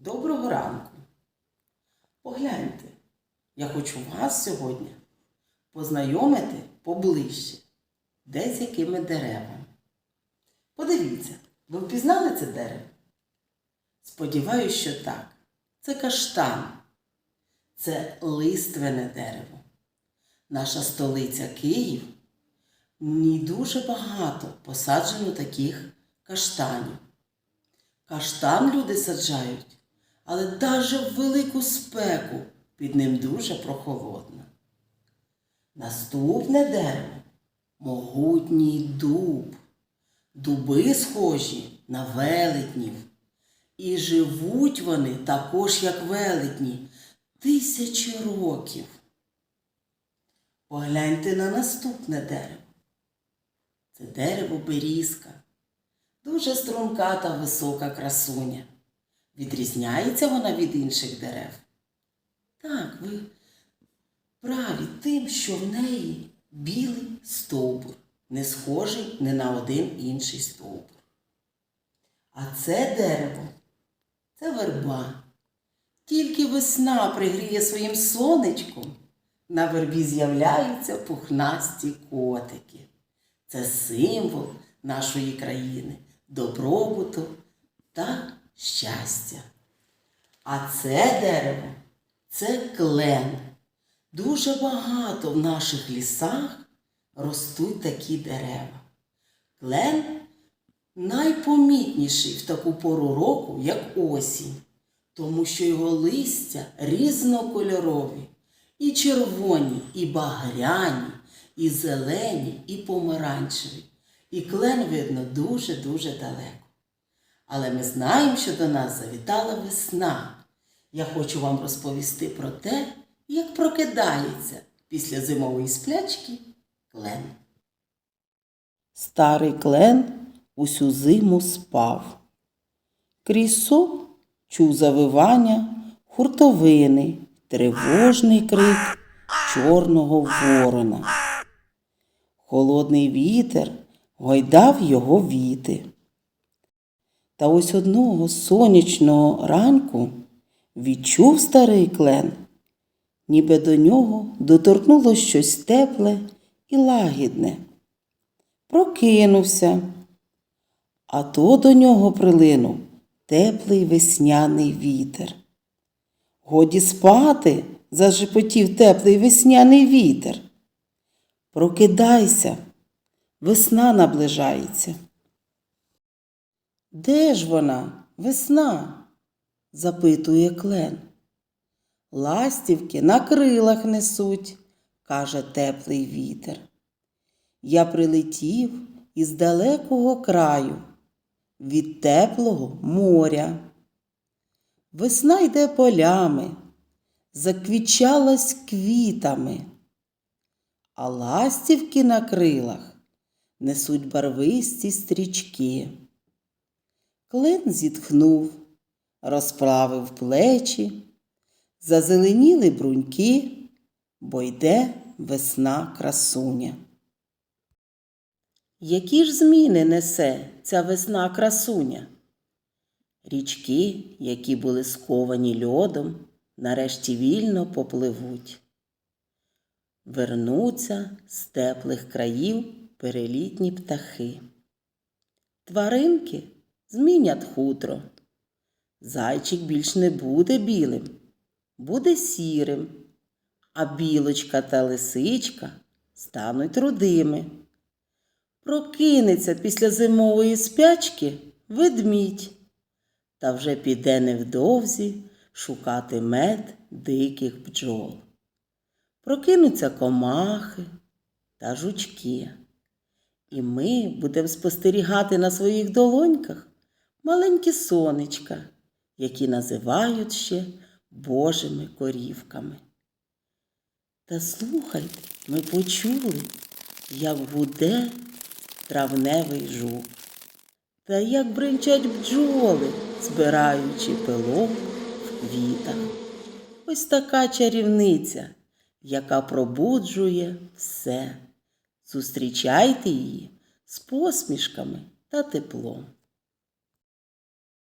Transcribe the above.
Доброго ранку. Погляньте, я хочу вас сьогодні познайомити поближче, де з якими деревами. Подивіться, ви впізнали це дерево? Сподіваюсь, що так. Це каштан. Це лиственне дерево. Наша столиця Київ. В дуже багато посаджено таких каштанів. Каштан люди саджають, але навіть в велику спеку під ним дуже прохолодно. Наступне дерево могутній дуб. Дуби схожі на велетнів. І живуть вони також, як велетні, тисячі років. Погляньте на наступне дерево. Це дерево берізка. Дуже струнка та висока красуня. Відрізняється вона від інших дерев. Так, ви праві тим, що в неї білий стовбур, не схожий ні на один інший стовбур. А це дерево це верба. Тільки весна пригріє своїм сонечком, на вербі з'являються пухнасті котики. Це символ нашої країни, добробуту та щастя. А це дерево це клен. Дуже багато в наших лісах ростуть такі дерева. Клен найпомітніший в таку пору року, як осінь, тому що його листя різнокольорові, і червоні, і багряні, і зелені, і помаранчеві. І клен видно дуже-дуже далеко. Але ми знаємо, що до нас завітала весна. Я хочу вам розповісти про те, як прокидається після зимової сплячки клен. Старий клен усю зиму спав. Крізь сон чув завивання хуртовини, тривожний крик чорного ворона. Холодний вітер гойдав його віти. Та ось одного сонячного ранку відчув старий клен, ніби до нього доторкнуло щось тепле і лагідне. Прокинувся, а то до нього прилинув теплий весняний вітер. Годі спати, зашепотів теплий весняний вітер. Прокидайся, весна наближається. Де ж вона, весна? запитує клен. Ластівки на крилах несуть, каже теплий вітер. Я прилетів із далекого краю, від теплого моря. Весна йде полями, заквічалась квітами, а ластівки на крилах несуть барвисті стрічки. Клен зітхнув, розправив плечі, зазеленіли бруньки, бо йде весна красуня. Які ж зміни несе ця весна красуня? Річки, які були сковані льодом, нарешті вільно попливуть. Вернуться з теплих країв перелітні птахи. Тваринки змінять хутро. Зайчик більш не буде білим, буде сірим, а білочка та лисичка стануть рудими. Прокинеться після зимової спячки ведмідь, та вже піде невдовзі шукати мед диких бджол. Прокинуться комахи та жучки. І ми будемо спостерігати на своїх долоньках маленькі сонечка, які називають ще Божими корівками. Та слухайте, ми почули, як гуде травневий жук, та як бринчать бджоли, збираючи пилок в квітах. Ось така чарівниця, яка пробуджує все. Зустрічайте її з посмішками та теплом.